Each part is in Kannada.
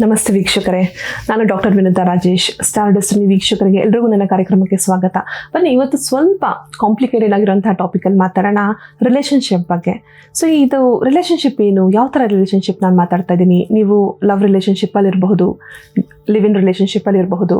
ನಮಸ್ತೆ ವೀಕ್ಷಕರೇ. ನಾನು doctor Vinita Rajesh, star destiny ವೀಕ್ಷಕರಿಗೆ ಎಲ್ರಿಗೂ ನನ್ನ ಕಾರ್ಯಕ್ರಮಕ್ಕೆ ಸ್ವಾಗತ. ಬನ್ನಿ, ಇವತ್ತು ಸ್ವಲ್ಪ ಕಾಂಪ್ಲಿಕೇಟೆಡ್ ಆಗಿರುವಂತಹ ಟಾಪಿಕಲ್ಲಿ ಮಾತಾಡೋಣ ರಿಲೇಷನ್ಶಿಪ್ ಬಗ್ಗೆ. ಸೊ ಇದು ರಿಲೇಷನ್ಶಿಪ್ ಏನು? ಯಾವ ಥರ ರಿಲೇಷನ್ಶಿಪ್ ನಾನು ಮಾತಾಡ್ತಾ ಇದ್ದೀನಿ? ನೀವು ಲವ್ ರಿಲೇಷನ್ಶಿಪ್ಪಲ್ಲಿ ಇರಬಹುದು ಲಿವ್ ಇನ್ ರಿಲೇಷನ್ಶಿಪ್ಪಲ್ಲಿ ಇರಬಹುದು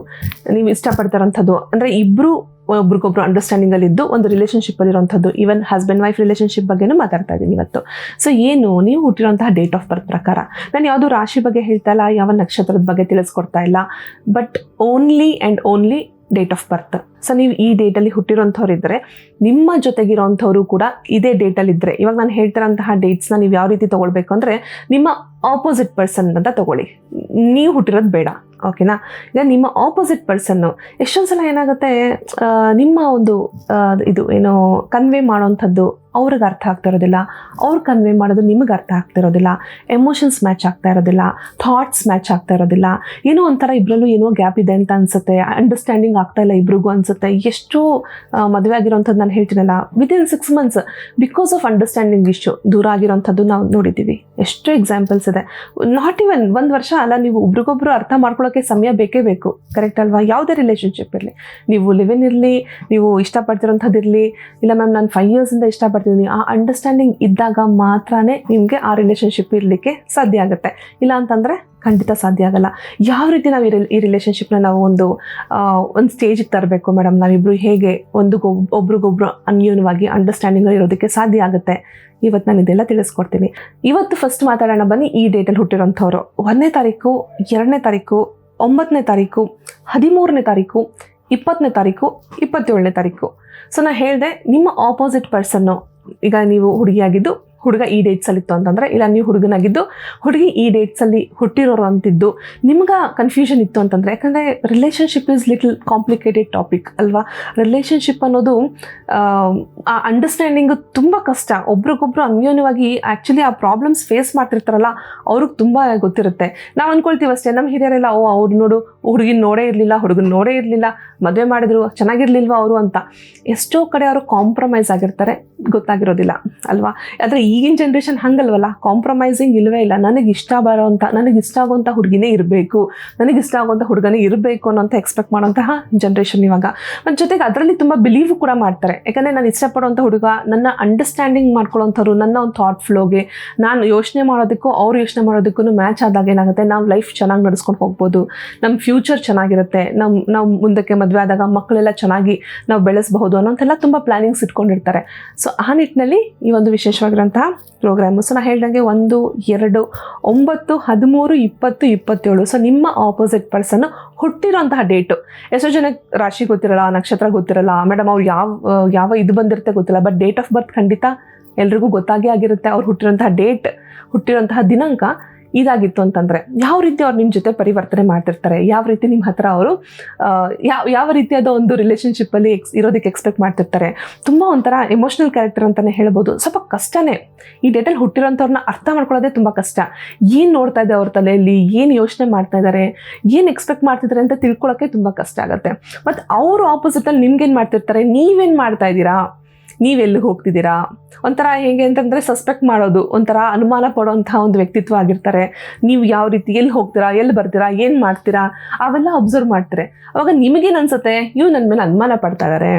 ನೀವು ಇಷ್ಟಪಡ್ತಾರಂಥದ್ದು ಅಂದರೆ ಇಬ್ಬರು ಒಬ್ರಿಗೊಬ್ರು ಅಂಡರ್ಸ್ಟ್ಯಾಂಡಿಂಗಲ್ಲಿ ಇದ್ದು ಒಂದು ರಿಲೇಶನ್ಶಿಪ್ ಇರುವಂಥದ್ದು ಈವನ್ ಹಸ್ಬೆಂಡ್ ವೈಫ್ ರಿಲೇಶನ್ಶಿಪ್ ಬಗ್ಗೆನೂ ಮಾತಾಡ್ತಾ ಇದ್ದೀನಿ ಇವತ್ತು. ಸೊ ಏನು, ನೀವು ಹುಟ್ಟಿರುವಂತಹ ಡೇಟ್ ಆಫ್ ಬರ್ತ್ ಪ್ರಕಾರ. ನಾನು ಯಾವುದೋ ರಾಶಿ ಬಗ್ಗೆ ಹೇಳ್ತಾ ಇಲ್ಲ, ಯಾವ ನಕ್ಷತ್ರದ ಬಗ್ಗೆ ತಿಳಿಸ್ಕೊಡ್ತಾ ಇಲ್ಲ but only and only date of birth so ನೀವು ಈ ಡೇಟಲ್ಲಿ ಹುಟ್ಟಿರೋಂಥವ್ರು ಇದ್ದರೆ ನಿಮ್ಮ ಜೊತೆಗಿರೋಂಥವ್ರು ಕೂಡ ಇದೇ ಡೇಟಲ್ಲಿ ಇದ್ದರೆ ಇವಾಗ ನಾನು ಹೇಳ್ತಿರೋಂತಹ ಡೇಟ್ಸ್ನ ನೀವು ಯಾವ ರೀತಿ ತೊಗೊಳ್ಬೇಕು ಅಂದರೆ, ನಿಮ್ಮ ಆಪೋಸಿಟ್ ಪರ್ಸನ್ ಅಂತ ತಗೊಳ್ಳಿ. ನೀವು ಹುಟ್ಟಿರೋದು ಬೇಡ. ಓಕೆನಾ ಈಗ ನಿಮ್ಮ ಆಪೋಸಿಟ್ ಪರ್ಸನ್ನು ಎಷ್ಟೊಂದು ಸಲ ಏನಾಗುತ್ತೆ ನಿಮ್ಮ ಒಂದು ಇದು ಏನು ಕನ್ವೆ ಮಾಡೋವಂಥದ್ದು ಅವ್ರಿಗೆ ಅರ್ಥ ಆಗ್ತಾ ಇರೋದಿಲ್ಲ. ಅವ್ರು ಕನ್ವೆ ಮಾಡೋದು ನಿಮಗೆ ಅರ್ಥ ಆಗ್ತಾ ಇರೋದಿಲ್ಲ. ಎಮೋಷನ್ಸ್ ಮ್ಯಾಚ್ ಆಗ್ತಾ ಇರೋದಿಲ್ಲ. ಥಾಟ್ಸ್ ಮ್ಯಾಚ್ ಆಗ್ತಾ ಇರೋದಿಲ್ಲ. ಏನೋ ಒಂಥರ ಇಬ್ಬರಲ್ಲೂ ಏನೋ ಗ್ಯಾಪ್ ಇದೆ ಅಂತ ಅನ್ಸುತ್ತೆ. ಅಂಡರ್ಸ್ಟ್ಯಾಂಡಿಂಗ್ ಆಗ್ತಾ ಇಲ್ಲ ಇಬ್ರಿಗೂ ಅನ್ಸುತ್ತೆ. ಎಷ್ಟು ಮದುವೆ ಆಗಿರೋಂಥದ್ದು ನಾನು ಹೇಳ್ತೀನಲ್ಲ within six months because of understanding issue ದೂರ ಆಗಿರೋಂಥದ್ದು ನಾವು ನೋಡಿದ್ದೀವಿ. ಎಷ್ಟು ಎಕ್ಸಾಂಪಲ್ಸ್ ಇದೆ. ನಾಟ್ ಇವನ್ ಒಂದು ವರ್ಷ ಅಲ್ಲ, ನೀವು ಒಬ್ರಿಗೊಬ್ರು ಅರ್ಥ ಮಾಡ್ಕೊಳ್ಳೋಕೆ ಸಮಯ ಬೇಕೇ ಬೇಕು. ಕರೆಕ್ಟ್ ಅಲ್ವಾ? ಯಾವುದೇ ರಿಲೇಷನ್ಶಿಪ್ ಇರಲಿ. ನೀವು ಲಿವಿನ್ ಇರಲಿ, ನೀವು ಇಷ್ಟಪಡ್ತಿರೋಂಥದ್ದು ಇರಲಿ. ಇಲ್ಲ ಮ್ಯಾಮ್ ನಾನು ಫೈವ್ ಇಯರ್ಸಿಂದ ಇಷ್ಟಪಡ್ತಿದ್ದೀನಿ ಆ ಅಂಡರ್ಸ್ಟ್ಯಾಂಡಿಂಗ್ ಇದ್ದಾಗ ಮಾತ್ರನೇ ನಿಮಗೆ ಆ ರಿಲೇಷನ್ಶಿಪ್ ಇರಲಿಕ್ಕೆ ಸಾಧ್ಯ ಆಗುತ್ತೆ. ಇಲ್ಲ ಅಂತಂದರೆ ಖಂಡಿತ ಸಾಧ್ಯ ಆಗಲ್ಲ. ಯಾವ ರೀತಿ ನಾವು ಈ ರಿಲೇಷನ್ಶಿಪ್ನ ನಾವು ಒಂದು ಒಂದು ಸ್ಟೇಜಿಗೆ ತರಬೇಕು ಮೇಡಮ್ ನಾವಿಬ್ಬರು ಹೇಗೆ ಒಂದು ಒಬ್ರಿಗೊಬ್ರು ಅನ್ಯೂನ್ಯವಾಗಿ ಅಂಡರ್ಸ್ಟ್ಯಾಂಡಿಂಗ್ ಇರೋದಕ್ಕೆ ಸಾಧ್ಯ ಆಗುತ್ತೆ? ಇವತ್ತು ನಾನು ಇದೆಲ್ಲ ತಿಳಿಸ್ಕೊಡ್ತೀನಿ. ಇವತ್ತು ಫಸ್ಟ್ ಮಾತಾಡೋಣ ಬನ್ನಿ ಈ ಡೇಟಲ್ಲಿ ಹುಟ್ಟಿರೋಂಥವ್ರು ಒಂದನೇ ತಾರೀಕು, ಎರಡನೇ ತಾರೀಕು, ಒಂಬತ್ತನೇ ತಾರೀಕು, ಹದಿಮೂರನೇ ತಾರೀಕು, ಇಪ್ಪತ್ತನೇ ತಾರೀಕು, ಇಪ್ಪತ್ತೇಳನೇ ತಾರೀಕು. ಸೊ ನಾನು ಹೇಳಿದೆ, ನಿಮ್ಮ ಆಪೋಸಿಟ್ ಪರ್ಸನ್ನು ಈಗ ನೀವು ಹುಡುಗಿಯಾಗಿದ್ದು ಹುಡುಗ ಈ ಡೇಟ್ಸಲ್ಲಿ ಇತ್ತು ಅಂತಂದರೆ ಇಲ್ಲ ನೀವು ಹುಡುಗನಾಗಿದ್ದು ಹುಡುಗಿ ಈ ಡೇಟ್ಸಲ್ಲಿ ಹುಟ್ಟಿರೋರು ಅಂತಿದ್ದು ನಿಮ್ಗೆ ಕನ್ಫ್ಯೂಷನ್ ಇತ್ತು ಅಂತಂದರೆ ಯಾಕಂದರೆ relationship is little complicated topic ಅಲ್ವಾ? ರಿಲೇಷನ್ಶಿಪ್ ಅನ್ನೋದು ಆ, ಅಂಡರ್ಸ್ಟ್ಯಾಂಡಿಂಗ್ ಅಂಡರ್ಸ್ಟ್ಯಾಂಡಿಂಗು ತುಂಬ ಕಷ್ಟ. ಒಬ್ರಿಗೊಬ್ರು ಅನ್ಯೋನ್ಯವಾಗಿ ಆ್ಯಕ್ಚುಲಿ ಆ ಪ್ರಾಬ್ಲಮ್ಸ್ ಫೇಸ್ ಮಾಡ್ತಿರ್ತಾರಲ್ಲ ಅವ್ರಿಗೆ ತುಂಬ ಗೊತ್ತಿರುತ್ತೆ. ನಾವು ಅಂದ್ಕೊಳ್ತೀವಿ ಅಷ್ಟೇ ನಮ್ಮ ಹಿರಿಯರೆಲ್ಲ ಓ ಅವ್ರು ನೋಡು ಹುಡುಗಿನ ನೋಡೇ ಇರಲಿಲ್ಲ ಹುಡುಗನ ನೋಡೇ ಇರಲಿಲ್ಲ ಮದುವೆ ಮಾಡಿದ್ರು ಚೆನ್ನಾಗಿರ್ಲಿಲ್ವಾ ಅವರು ಅಂತ. ಎಷ್ಟೋ ಕಡೆ ಅವರು ಕಾಂಪ್ರಮೈಸ್ ಆಗಿರ್ತಾರೆ ಗೊತ್ತಾಗಿರೋದಿಲ್ಲ ಅಲ್ವಾ? ಆದರೆ ಈಗಿನ ಜನ್ರೇಷನ್ ಹಂಗಲ್ವಲ್ಲ? ಕಾಂಪ್ರಮೈಸಿಂಗ್ ಇಲ್ಲವೇ ಇಲ್ಲ. ನನಗೆ ಇಷ್ಟ ಬರೋವಂಥ ನನಗೆ ಇಷ್ಟ ಆಗುವಂಥ ಹುಡುಗಿನೇ ಇರಬೇಕು. ನನಗೆ ಇಷ್ಟ ಆಗುವಂಥ ಹುಡುಗನೇ ಇರಬೇಕು ಅನ್ನೋಂಥ ಎಕ್ಸ್ಪೆಕ್ಟ್ ಮಾಡೋಂತಹ ಜನ್ರೇಷನ್ ಇವಾಗ. ಮತ್ತು ಜೊತೆಗೆ ಅದರಲ್ಲಿ ತುಂಬ ಬಿಲೀವ್ ಕೂಡ ಮಾಡ್ತಾರೆ. ಯಾಕಂದರೆ ನಾನು ಇಷ್ಟಪಡುವಂಥ ಹುಡುಗ, ನನ್ನ ಅಂಡರ್ಸ್ಟ್ಯಾಂಡಿಂಗ್ ಮಾಡ್ಕೊಳ್ಳೋಂಥವ್ರು ನನ್ನ ಒಂದು ಥಾಟ್ ಫ್ಲೋಗೆ ನಾನು ಯೋಚನೆ ಮಾಡೋದಕ್ಕೂ, ಅವ್ರು ಯೋಚನೆ ಮಾಡೋದಕ್ಕೂ ಮ್ಯಾಚ್ ಆದಾಗ ಏನಾಗುತ್ತೆ? ನಾವು ಲೈಫ್ ಚೆನ್ನಾಗಿ ನಡೆಸ್ಕೊಂಡು ಹೋಗ್ಬೋದು. ನಮ್ಮ ಫ್ಯೂಚರ್ ಚೆನ್ನಾಗಿರುತ್ತೆ. ನಮ್ಮ ನಾವು ಮುಂದಕ್ಕೆ ಮದುವೆ ಆದಾಗ ಮಕ್ಕಳೆಲ್ಲ ಚೆನ್ನಾಗಿ ನಾವು ಬೆಳೆಸಬಹುದು ಅನ್ನೋಂಥೆಲ್ಲ ತುಂಬ ಪ್ಲಾನಿಂಗ್ಸ್ ಇಟ್ಕೊಂಡಿರ್ತಾರೆ. ಸೊ ಆ ನಿಟ್ಟಿನಲ್ಲಿ ಈ ಒಂದು ವಿಶೇಷವಾಗಿರೋಂತಹ ಪ್ರೋಗ್ರಾಮು ಸೊ ನಾನು ಹೇಳ್ದಂಗೆ ಒಂದು, ಎರಡು, ಒಂಬತ್ತು, ಹದಿಮೂರು, ಇಪ್ಪತ್ತು, ಇಪ್ಪತ್ತೇಳು. ಸೊ ನಿಮ್ಮ ಆಪೋಸಿಟ್ ಪರ್ಸನ್ ಹುಟ್ಟಿರೋಂತಹ ಡೇಟು ಎಷ್ಟೋ ಜನ ರಾಶಿ ಗೊತ್ತಿರಲ್ಲ, ನಕ್ಷತ್ರ ಗೊತ್ತಿರಲ್ಲ. ಮೇಡಮ್ ಅವ್ರು ಯಾವ ಯಾವ ಇದು ಬಂದಿರುತ್ತೆ ಗೊತ್ತಿಲ್ಲ. ಬಟ್ ಡೇಟ್ ಆಫ್ ಬರ್ತ್ ಖಂಡಿತ ಎಲ್ರಿಗೂ ಗೊತ್ತಾಗೇ ಆಗಿರುತ್ತೆ. ಅವ್ರು ಹುಟ್ಟಿರೋಂತಹ ಡೇಟ್ ಹುಟ್ಟಿರೋಂತಹ ದಿನಾಂಕ. ಇದಾಗಿತ್ತು ಅಂತಂದರೆ ಯಾವ ರೀತಿ ಅವ್ರು ನಿಮ್ಮ ಜೊತೆ ಪರಿವರ್ತನೆ ಮಾಡ್ತಿರ್ತಾರೆ? ಯಾವ ರೀತಿ ನಿಮ್ಮ ಹತ್ರ ಅವರು ಯಾವ ಯಾವ ರೀತಿಯಾದ ಒಂದು ರಿಲೇಷನ್ಶಿಪ್ಪಲ್ಲಿ ಎಕ್ಸ್ ಇರೋದಕ್ಕೆ ಎಕ್ಸ್ಪೆಕ್ಟ್ ಮಾಡ್ತಿರ್ತಾರೆ? ತುಂಬ ಒಂಥರ ಎಮೋಷ್ನಲ್ ಕ್ಯಾರೆಕ್ಟರ್ ಅಂತಲೇ ಹೇಳ್ಬೋದು. ಸ್ವಲ್ಪ ಕಷ್ಟನೇ. ಈ ಡೇಟಲ್ಲಿ ಹುಟ್ಟಿರೋಂಥವ್ರನ್ನ ಅರ್ಥ ಮಾಡ್ಕೊಳ್ಳೋದೇ ತುಂಬ ಕಷ್ಟ. ಏನು ನೋಡ್ತಾ ಇದೆ ಅವ್ರ ತಲೆಯಲ್ಲಿ? ಏನು ಯೋಚನೆ ಮಾಡ್ತಾ ಇದ್ದಾರೆ ಏನು ಎಕ್ಸ್ಪೆಕ್ಟ್ ಮಾಡ್ತಿದ್ದಾರೆ ಅಂತ ತಿಳ್ಕೊಳ್ಳೋಕ್ಕೆ ತುಂಬ ಕಷ್ಟ ಆಗುತ್ತೆ. ಮತ್ತು ಅವರು ಆಪೋಸಿಟಲ್ಲಿ ನಿಮ್ಗೇನು ಮಾಡ್ತಿರ್ತಾರೆ? ನೀವೇನು ಮಾಡ್ತಾ ಇದ್ದೀರಾ? ನೀವೆಲ್ಲಿ ಹೋಗ್ತಿದ್ದೀರಾ? ಒಂಥರ ಹೇಗೆ ಅಂತಂದರೆ ಸಸ್ಪೆಕ್ಟ್ ಮಾಡೋದು, ಒಂಥರ ಅನುಮಾನ ಪಡೋಂಥ ಒಂದು ವ್ಯಕ್ತಿತ್ವ ಆಗಿರ್ತಾರೆ. ನೀವು ಯಾವ ರೀತಿ, ಎಲ್ಲಿ ಹೋಗ್ತೀರಾ, ಎಲ್ಲಿ ಬರ್ತೀರಾ, ಏನು ಮಾಡ್ತೀರಾ, ಅವೆಲ್ಲ ಅಬ್ಸರ್ವ್ ಮಾಡ್ತಾರೆ. ಅವಾಗ ನಿಮಗೇನು ಅನ್ಸುತ್ತೆ? ಇವ್ರು ನನ್ನ ಮೇಲೆ ಅನುಮಾನ ಪಡ್ತಾ ಇದ್ದಾರೆ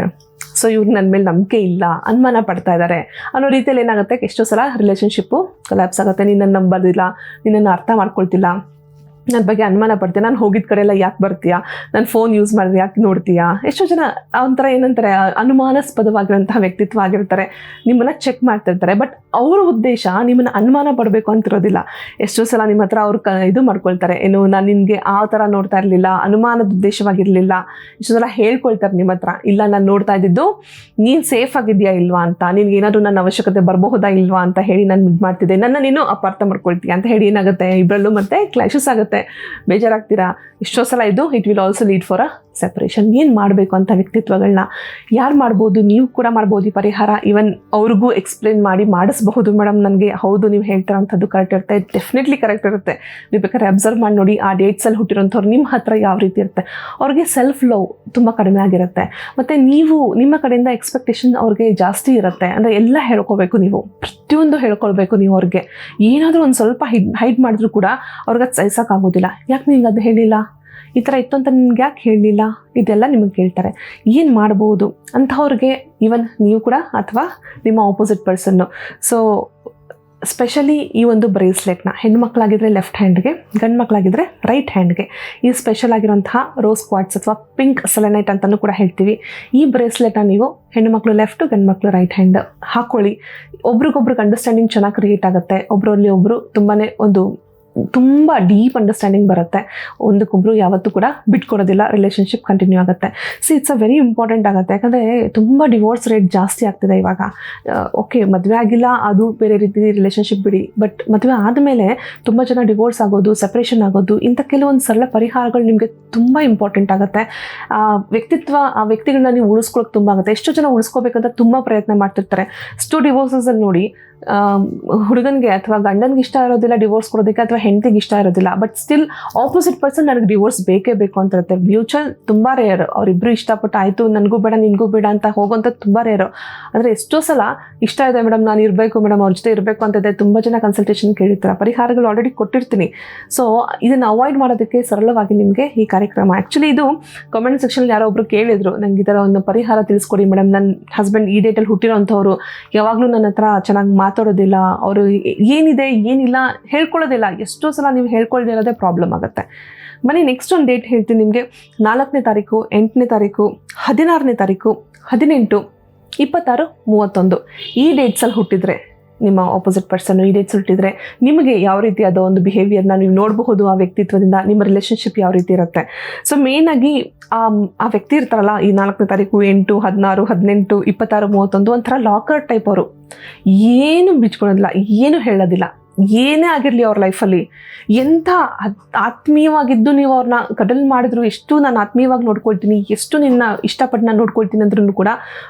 ಸೊ ಇವ್ರು ನನ್ನ ಮೇಲೆ ನಂಬಿಕೆ ಇಲ್ಲ, ಅನುಮಾನ ಪಡ್ತಾ ಇದ್ದಾರೆ ಅನ್ನೋ ರೀತಿಯಲ್ಲಿ ಏನಾಗುತ್ತೆ? ಎಷ್ಟೋ ಸಲ ರಿಲೇಷನ್ಶಿಪ್ಪು ಕಲಾಪ್ಸ್ ಆಗುತ್ತೆ. ನಿನ್ನನ್ನು ನಂಬೋದಿಲ್ಲ, ನಿನ್ನನ್ನು ಅರ್ಥ ಮಾಡ್ಕೊಳ್ತಿಲ್ಲ. ನನ್ನ ಬಗ್ಗೆ ಅನುಮಾನ ಪಡ್ತೀಯ? ನಾನು ಹೋಗಿದ್ದ ಕಡೆ ಎಲ್ಲ ಯಾಕೆ ಬರ್ತೀಯಾ? ನಾನು ಫೋನ್ ಯೂಸ್ ಮಾಡಿದ್ರೆ ಯಾಕೆ ನೋಡ್ತೀಯಾ? ಎಷ್ಟೋ ಜನ ಒಂಥರ ಏನಂತಾರೆ, ಅನುಮಾನಾಸ್ಪದವಾಗಿರುವಂತಹ ವ್ಯಕ್ತಿತ್ವ ಆಗಿರ್ತಾರೆ. ನಿಮ್ಮನ್ನು ಚೆಕ್ ಮಾಡ್ತಿರ್ತಾರೆ. ಬಟ್ ಅವರ ಉದ್ದೇಶ ನಿಮ್ಮನ್ನು ಅನುಮಾನ ಪಡಬೇಕು ಅಂತಿರೋದಿಲ್ಲ. ಎಷ್ಟೋ ಸಲ ನಿಮ್ಮ ಹತ್ರ ಅವ್ರು ಕ ಇದು ಮಾಡ್ಕೊಳ್ತಾರೆ. ಏನು ನಾನು ನಿನಗೆ ಆ ಥರ ನೋಡ್ತಾ ಇರಲಿಲ್ಲ, ಅನುಮಾನದ ಉದ್ದೇಶವಾಗಿರಲಿಲ್ಲ. ಎಷ್ಟೋ ಸಲ ಹೇಳ್ಕೊಳ್ತಾರೆ ನಿಮ್ಮ ಹತ್ರ. ಇಲ್ಲ, ನಾನು ನೋಡ್ತಾ ಇದ್ದಿದ್ದು ನೀನು ಸೇಫ್ ಆಗಿದೆಯಾ ಇಲ್ವಾ ಅಂತ? ನಿನ್ಗೆ ಏನಾದರೂ ನನ್ನ ಅವಶ್ಯಕತೆ ಬರಬಹುದಾ ಇಲ್ವಾ ಅಂತ ಹೇಳಿ ನಾನು ಇದು ಮಾಡ್ತಿದ್ದೆ. ನನ್ನ ನೀನು ಅಪಾರ್ಥ ಮಾಡ್ಕೊಳ್ತೀಯ ಅಂತ ಹೇಳಿ ಏನಾಗುತ್ತೆ? ಇಬ್ಬರಲ್ಲೂ ಮತ್ತೆ ಕ್ಲಾಶಸ್ ಆಗುತ್ತೆ. ಬೇಜಾರಾಗ್ತೀರಾ? ಎಷ್ಟೋ ಸಲ ಇದು it will also lead for a separation ಏನು ಮಾಡಬೇಕು ಅಂತ ವ್ಯಕ್ತಿತ್ವಗಳನ್ನ ಯಾರು ಮಾಡ್ಬೋದು? ನೀವು ಕೂಡ ಮಾಡ್ಬೋದು ಈ ಪರಿಹಾರ. ಈವನ್ ಅವ್ರಿಗೂ ಎಕ್ಸ್ಪ್ಲೇನ್ ಮಾಡಿ ಮಾಡಿಸ್ಬಹುದು ಮೇಡಮ್ ನನಗೆ. ಹೌದು, ನೀವು ಹೇಳ್ತಾರಂಥದ್ದು ಕರೆಕ್ಟ್ ಇರುತ್ತೆ. ಡೆಫಿನೆಟ್ಲಿ ಕರೆಕ್ಟ್ ಇರುತ್ತೆ. ನೀವು ಬೇಕಾದ್ರೆ ಅಬ್ಸರ್ವ್ ಮಾಡಿ ನೋಡಿ ಆ ಡೇಟ್ಸಲ್ಲಿ ಹುಟ್ಟಿರೋಂಥವ್ರು ನಿಮ್ಮ ಹತ್ರ ಯಾವ ರೀತಿ ಇರುತ್ತೆ. ಅವ್ರಿಗೆ ಸೆಲ್ಫ್ ಲವ್ ತುಂಬ ಕಡಿಮೆ ಆಗಿರುತ್ತೆ. ಮತ್ತು ನೀವು ನಿಮ್ಮ ಕಡೆಯಿಂದ ಎಕ್ಸ್ಪೆಕ್ಟೇಷನ್ ಅವ್ರಿಗೆ ಜಾಸ್ತಿ ಇರುತ್ತೆ. ಅಂದರೆ ಎಲ್ಲ ಹೇಳ್ಕೋಬೇಕು ನೀವು. ಪ್ರತಿಯೊಂದು ಹೇಳ್ಕೊಳ್ಬೇಕು ನೀವು ಅವ್ರಿಗೆ. ಏನಾದರೂ ಒಂದು ಸ್ವಲ್ಪ ಹಿಡ್ ಹೈಡ್ ಮಾಡಿದ್ರು ಕೂಡ ಅವ್ರಿಗೆ ಅದು ಸಹಿಸೋಕ್ಕಾಗೋದಿಲ್ಲ ಯಾಕೆ ನಿಂಗೆ ಅದು ಹೇಳಿಲ್ಲ? ಈ ಥರ ಇತ್ತು ಅಂತ ನಿಮ್ಗೆ ಯಾಕೆ ಹೇಳಲಿಲ್ಲ? ಇದೆಲ್ಲ ನಿಮಗೆ ಕೇಳ್ತಾರೆ. ಏನು ಮಾಡ್ಬೋದು? ಅಂಥವ್ರಿಗೆ ಈವನ್ ನೀವು ಕೂಡ ಅಥವಾ ನಿಮ್ಮ ಆಪೋಸಿಟ್ ಪರ್ಸನ್ನು ಸೊ ಸ್ಪೆಷಲಿ ಈ ಒಂದು ಬ್ರೇಸ್ಲೆಟ್ನ ಹೆಣ್ಮಕ್ಳಾಗಿದ್ದರೆ ಲೆಫ್ಟ್ ಹ್ಯಾಂಡ್ಗೆ ಗಂಡು ಮಕ್ಕಳಾಗಿದ್ರೆ ರೈಟ್ ಹ್ಯಾಂಡ್ಗೆ ಈ ಸ್ಪೆಷಲ್ ಆಗಿರುವಂತಹ ರೋಸ್ ಕ್ವಾಟ್ಸ್ ಅಥವಾ ಪಿಂಕ್ ಸೆಲೆನೈಟ್ ಅಂತಲೂ ಕೂಡ ಹೇಳ್ತೀವಿ. ಈ ಬ್ರೇಸ್ಲೆಟ್ನ ನೀವು ಹೆಣ್ಣು ಮಕ್ಕಳು ಲೆಫ್ಟ್ ಗಂಡು ಮಕ್ಕಳು ರೈಟ್ ಹ್ಯಾಂಡ್ ಹಾಕ್ಕೊಳ್ಳಿ ಒಬ್ರಿಗೊಬ್ರಿಗೆ ಅಂಡರ್ಸ್ಟ್ಯಾಂಡಿಂಗ್ ಚೆನ್ನಾಗಿ ಕ್ರಿಯೇಟ್ ಆಗುತ್ತೆ. ಒಬ್ಬರಲ್ಲಿ ಒಬ್ಬರು ತುಂಬಾ ಒಂದು ತುಂಬ ಡೀಪ್ ಅಂಡರ್ಸ್ಟ್ಯಾಂಡಿಂಗ್ ಬರುತ್ತೆ. ಒಂದಕ್ಕೊಬ್ಬರು ಯಾವತ್ತೂ ಕೂಡ ಬಿಟ್ಕೊಡೋದಿಲ್ಲ ರಿಲೇಷನ್ಶಿಪ್ ಕಂಟಿನ್ಯೂ ಆಗುತ್ತೆ. See it's a very important ಆಗುತ್ತೆ. ಯಾಕಂದರೆ ತುಂಬ ಡಿವೋರ್ಸ್ ರೇಟ್ ಜಾಸ್ತಿ ಆಗ್ತಿದೆ ಇವಾಗ. ಓಕೆ ಮದುವೆ ಆಗಿಲ್ಲ, ಅದು ಬೇರೆ ರೀತಿ ರಿಲೇಷನ್ಶಿಪ್ ಬಿಡಿ. ಬಟ್ ಮದುವೆ ಆದಮೇಲೆ ತುಂಬ ಜನ ಡಿವೋರ್ಸ್ ಆಗೋದು ಸಪ್ರೇಷನ್ ಆಗೋದು, ಇಂಥ ಕೆಲವೊಂದು ಸರಳ ಪರಿಹಾರಗಳು ನಿಮಗೆ ತುಂಬ ಇಂಪಾರ್ಟೆಂಟ್ ಆಗುತ್ತೆ. ವ್ಯಕ್ತಿತ್ವ, ಆ ವ್ಯಕ್ತಿಗಳನ್ನ ನೀವು ಉಳಿಸ್ಕೊಳಕ್ಕೆ ತುಂಬ ಆಗುತ್ತೆ. ಎಷ್ಟು ಜನ ಉಳಿಸ್ಕೋಬೇಕಂತ ತುಂಬ ಪ್ರಯತ್ನ ಮಾಡ್ತಿರ್ತಾರೆ. ಸ್ಟು ಡಿವೋರ್ಸಸಲ್ಲಿ ನೋಡಿ ಹುಡುಗನಿಗೆ ಅಥವಾ ಗಂಡನಿಗೆ ಇಷ್ಟ ಇರೋದಿಲ್ಲ ಡಿವೋರ್ಸ್ ಕೊಡೋದಕ್ಕೆ ಅಥವಾ ಹೆಂಡತಿಗೆ ಇಷ್ಟ ಇರೋದಿಲ್ಲ. ಬಟ್ ಸ್ಟಿಲ್ ಆಪೋಸಿಟ್ ಪರ್ಸನ್ ನನಗೆ ಡಿವೋರ್ಸ್ ಬೇಕೇ ಬೇಕು ಅಂತ ಇರುತ್ತೆ. ಮ್ಯೂಚುವಲ್ ತುಂಬ ರೇರ್ ಅವರಿಬ್ಬರು ಇಷ್ಟಪಟ್ಟು ಆಯಿತು, ನನಗೂ ಬೇಡ, ನಿನಗೂ ಬೇಡ ಅಂತ ಹೋಗೋಂಥ ತುಂಬ ರೇರು ಅಂದರೆ ಎಷ್ಟೋ ಸಲ ಇಷ್ಟ ಇದೆ ಮೇಡಮ್, ನಾನು ಇರಬೇಕು ಮೇಡಮ್, ಅವ್ರ ಜೊತೆ ಇರಬೇಕು ಅಂತ ಇದೆ. ತುಂಬ ಜನ ಕನ್ಸಲ್ಟೇಷನ್ ಕೇಳಿರ್ತಾರೆ. ಪರಿಹಾರಗಳು ಆಲ್ರೆಡಿ ಕೊಟ್ಟಿರ್ತೀನಿ. ಸೊ ಇದನ್ನು ಅವಾಯ್ಡ್ ಮಾಡೋದಕ್ಕೆ ಸರಳವಾಗಿ ನಿಮಗೆ ಈ ಕಾರ್ಯಕ್ರಮ. ಆ್ಯಕ್ಚುಲಿ ಇದು ಕಮೆಂಟ್ ಸೆಕ್ಷನ್ ಯಾರೋ ಒಬ್ರು ಕೇಳಿದರು. ನನಗೆ ಈ ಥರ ಒಂದು ಪರಿಹಾರ ತಿಳಿಸ್ಕೊಡಿ ಮೇಡಮ್. ನನ್ನ ಹಸ್ಬೆಂಡ್ ಈ ಡೇಟಲ್ಲಿ ಹುಟ್ಟಿರೋಂಥವ್ರು. ಯಾವಾಗಲೂ ನನ್ನ ಹತ್ರ ಚೆನ್ನಾಗಿ ಮಾತಾಡೋದಿಲ್ಲ, ಅವರು ಏನಿದೆ, ಏನಿಲ್ಲ ಹೇಳ್ಕೊಳ್ಳೋದಿಲ್ಲ. ಎಷ್ಟೋ ಸಲ ನೀವು ಹೇಳ್ಕೊಳ್ದೇ ಇರೋದೇ ಪ್ರಾಬ್ಲಮ್ ಆಗುತ್ತೆ. ಬನ್ನಿ ನೆಕ್ಸ್ಟ್ ಒಂದು ಡೇಟ್ ಹೇಳ್ತೀನಿ ನಿಮಗೆ. ನಾಲ್ಕನೇ ತಾರೀಕು, ಎಂಟನೇ ತಾರೀಕು, ಹದಿನಾರನೇ ತಾರೀಕು, ಹದಿನೆಂಟು, ಇಪ್ಪತ್ತಾರು, ಮೂವತ್ತೊಂದು. ಈ ಡೇಟ್ಸಲ್ಲಿ ಹುಟ್ಟಿದ್ರೆ ನಿಮ್ಮ ಆಪೋಸಿಟ್ ಪರ್ಸನ್ ಈ ಡೇಟ್ಸ್ ಹುಟ್ಟಿದ್ರೆ ನಿಮಗೆ ಯಾವ ರೀತಿಯಾದ ಒಂದು ಬಿಹೇವಿಯರ್ನ ನೀವು ನೋಡಬಹುದು ಆ ವ್ಯಕ್ತಿತ್ವದಿಂದ, ನಿಮ್ಮ ರಿಲೇಷನ್ಶಿಪ್ ಯಾವ ರೀತಿ ಇರುತ್ತೆ? ಸೊ ಮೇಯ್ನಾಗಿ ಆ ಆ ವ್ಯಕ್ತಿ ಇರ್ತಾರಲ್ಲ, ಈ ನಾಲ್ಕನೇ ತಾರೀಕು ಎಂಟು, ಹದಿನಾರು, ಹದಿನೆಂಟು, ಇಪ್ಪತ್ತಾರು, ಮೂವತ್ತೊಂದು, ಒಂಥರ ಲಾಕರ್ ಟೈಪ್ ಅವರು. ಏನು ಬಿಚ್ಕೊಳ್ಳೋದಿಲ್ಲ ಏನು ಹೇಳೋದಿಲ್ಲ. ಏನೇ ಆಗಿರಲಿ ಅವ್ರ ಲೈಫಲ್ಲಿ, ಎಂಥ ಆತ್- ಆತ್ಮೀಯವಾಗಿದ್ದು ನೀವು ಅವ್ರನ್ನ ಕಡಲ್ ಮಾಡಿದ್ರು ಎಷ್ಟು ನಾನು ಆತ್ಮೀಯವಾಗಿ ನೋಡ್ಕೊಳ್ತೀನಿ, ಎಷ್ಟು ನಿನ್ನ ಇಷ್ಟಪಟ್ಟು ನಾನು ನೋಡ್ಕೊಳ್ತೀನಿ ಅಂದ್ರೂ ಕೂಡ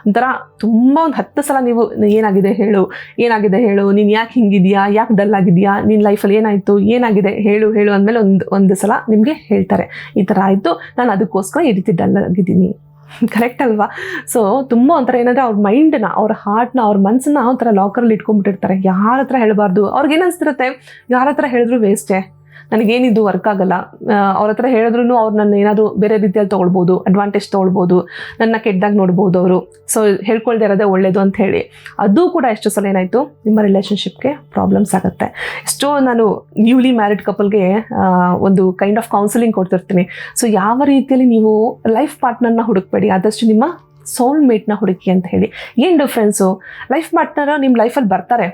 ಒಂಥರ ತುಂಬ ಒಂದು ಹತ್ತು ಸಲ ನೀವು ಏನಾಗಿದೆ ಹೇಳು ಏನಾಗಿದೆ ಹೇಳು, ನೀನು ಯಾಕೆ ಹಿಂಗಿದೆಯಾ, ಯಾಕೆ ಡಲ್ ಆಗಿದೆಯಾ ನಿನ್ನ ಲೈಫಲ್ಲಿ ಏನಾಯಿತು, ಏನಾಗಿದೆ ಹೇಳು ಹೇಳು ಅಂದಮೇಲೆ ಒಂದು ಒಂದು ಸಲ ನಿಮಗೆ ಹೇಳ್ತಾರೆ. ಈ ಥರ ಆಯಿತು, ನಾನು ಅದಕ್ಕೋಸ್ಕರ ಈ ರೀತಿ ಡಲ್ ಆಗಿದ್ದೀನಿ. ಕರೆಕ್ಟ್ ಅಲ್ವಾ? ಸೊ ತುಂಬ ಒಂಥರ ಏನಂದರೆ ಅವ್ರ ಮೈಂಡ್ನ ಅವ್ರ ಹಾರ್ಟ್ನ ಅವ್ರ ಮನಸ್ಸನ್ನ ಒಂಥರ ಲಾಕರಲ್ಲಿ ಇಟ್ಕೊಂಡ್ಬಿಟ್ಟಿರ್ತಾರೆ. ಯಾರ ಹತ್ರ ಹೇಳಬಾರ್ದು? ಅವ್ರಿಗೆ ಏನಿಸ್ತಿರತ್ತೆ ಯಾರ ಹತ್ರ ಹೇಳಿದ್ರು ವೇಸ್ಟೇ ನನಗೇನಿದು ವರ್ಕ್ ಆಗಲ್ಲ. ಅವ್ರ ಹತ್ರ ಹೇಳಿದ್ರು ಅವ್ರು ನನ್ನ ಏನಾದರೂ ಬೇರೆ ರೀತಿಯಲ್ಲಿ ತೊಗೊಳ್ಬೋದು ಅಡ್ವಾಂಟೇಜ್ ತೊಗೊಳ್ಬೋದು, ನನ್ನ ಕೆಟ್ಟದಾಗ ನೋಡ್ಬೋದು ಅವರು. ಸೊ ಹೇಳ್ಕೊಳ್ದೆ ಇರೋದೇ ಒಳ್ಳೇದು ಅಂತ ಹೇಳಿ. ಅದು ಕೂಡ ಎಷ್ಟು ಸಲ ಏನಾಯಿತು, ನಿಮ್ಮ ರಿಲೇಷನ್ಶಿಪ್ಗೆ ಪ್ರಾಬ್ಲಮ್ಸ್ ಆಗುತ್ತೆ. ಎಷ್ಟೋ ನಾನು ನ್ಯೂಲಿ ಮ್ಯಾರಿಡ್ ಕಪಲ್ಗೆ ಒಂದು ಕೈಂಡ್ ಆಫ್ ಕೌನ್ಸಿಲಿಂಗ್ ಕೊಡ್ತಿರ್ತೀನಿ. ಸೊ ಯಾವ ರೀತಿಯಲ್ಲಿ ನೀವು ಲೈಫ್ ಪಾರ್ಟ್ನರ್ನ ಹುಡುಕ್ಬೇಡಿ, ಆದಷ್ಟು ನಿಮ್ಮ ಸೌಂಡ್ ಮೇಟ್ನ ಹುಡುಕಿ ಅಂತ ಹೇಳಿ. ಏನು ಡಿಫ್ರೆನ್ಸು ಲೈಫ್ ಪಾರ್ಟ್ನರ್ ನಿಮ್ಮ ಲೈಫಲ್ಲಿ ಬರ್ತಾರೆ.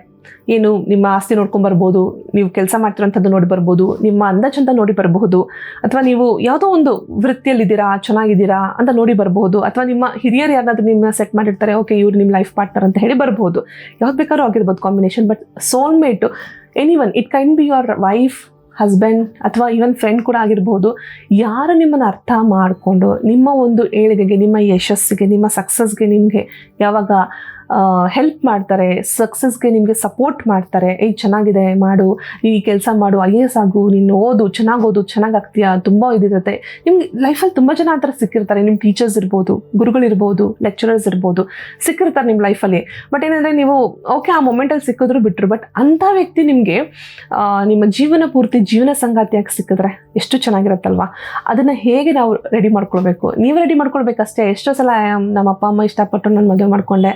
ಏನು ನಿಮ್ಮ ಆಸ್ತಿ ನೋಡ್ಕೊಂಡ್ ಬರ್ಬೋದು, ನೀವು ಕೆಲಸ ಮಾಡ್ತಿರೋಂಥದ್ದು ನೋಡಿ ಬರ್ಬೋದು, ನಿಮ್ಮ ಅಂದ ಚಂದ ನೋಡಿ ಬರಬಹುದು, ಅಥವಾ ನೀವು ಯಾವುದೋ ಒಂದು ವೃತ್ತಿಯಲ್ಲಿದ್ದೀರಾ, ಚೆನ್ನಾಗಿದ್ದೀರಾ ಅಂತ ನೋಡಿ ಬರಬಹುದು, ಅಥವಾ ನಿಮ್ಮ ಹಿರಿಯರು ಯಾರಾದರೂ ನಿಮ್ಮ ಸೆಟ್ ಮಾಡಿರ್ತಾರೆ ಓಕೆ ಇವ್ರು ನಿಮ್ಮ ಲೈಫ್ ಪಾರ್ಟ್ನರ್ ಅಂತ ಹೇಳಿ ಬರ್ಬೋದು ಯಾವ್ದು ಬೇಕಾದ್ರೂ ಆಗಿರ್ಬೋದು combination but soulmate any one it can be your wife husband ಅಥವಾ ಈವನ್ ಫ್ರೆಂಡ್ ಕೂಡ ಆಗಿರ್ಬೋದು. ಯಾರು ನಿಮ್ಮನ್ನು ಅರ್ಥ ಮಾಡಿಕೊಂಡು, ನಿಮ್ಮ ಒಂದು ಏಳಿಗೆಗೆ, ನಿಮ್ಮ ಯಶಸ್ಸಿಗೆ, ನಿಮ್ಮ ಸಕ್ಸಸ್ಗೆ ನಿಮಗೆ ಯಾವಾಗ ಹೆಲ್ಪ್ ಮಾಡ್ತಾರೆ ಸಕ್ಸಸ್ಗೆ ನಿಮಗೆ ಸಪೋರ್ಟ್ ಮಾಡ್ತಾರೆ. ಏಯ್, ಚೆನ್ನಾಗಿದೆ, ಮಾಡು. ಈ ಕೆಲಸ ಮಾಡು. ಐ ಎಸ್ ಆಗು. ನೀನು ಓದು. ಚೆನ್ನಾಗಿ ಓದು. ಚೆನ್ನಾಗಿ ಆಗ್ತೀಯಾ? ತುಂಬ ಇದಿರುತ್ತೆ. ನಿಮ್ಗೆ ಲೈಫಲ್ಲಿ ತುಂಬ ಜನ ಆ ಥರ ಸಿಕ್ಕಿರ್ತಾರೆ. ನಿಮ್ಮ ಟೀಚರ್ಸ್ ಇರ್ಬೋದು ಗುರುಗಳಿರ್ಬೋದು ಲೆಕ್ಚರರ್ಸ್ ಇರ್ಬೋದು. ಸಿಕ್ಕಿರ್ತಾರೆ ನಿಮ್ಮ ಲೈಫಲ್ಲಿ ಬಟ್ ಏನಂದರೆ ನೀವು ಓಕೆ ಆ ಮೊಮೆಂಟಲ್ಲಿ ಸಿಕ್ಕಿದ್ರು ಬಿಟ್ಟರು ಬಟ್ ಅಂಥ ವ್ಯಕ್ತಿ ನಿಮಗೆ ನಿಮ್ಮ ಜೀವನ ಪೂರ್ತಿ, ಜೀವನ ಸಂಗಾತಿಯಾಗಿ ಸಿಕ್ಕಿದ್ರೆ ಎಷ್ಟು ಚೆನ್ನಾಗಿರುತ್ತಲ್ವಾ? ಅದನ್ನು ಹೇಗೆ ನಾವು ರೆಡಿ ಮಾಡ್ಕೊಳ್ಬೇಕು? ನೀವು ರೆಡಿ ಮಾಡ್ಕೊಳ್ಬೇಕಷ್ಟೇ. ಎಷ್ಟೋ ಸಲ, ನಮ್ಮ ಅಪ್ಪ, ಅಮ್ಮ ಇಷ್ಟಪಟ್ಟು ನಾನು ಮದುವೆ ಮಾಡ್ಕೊಂಡೆ.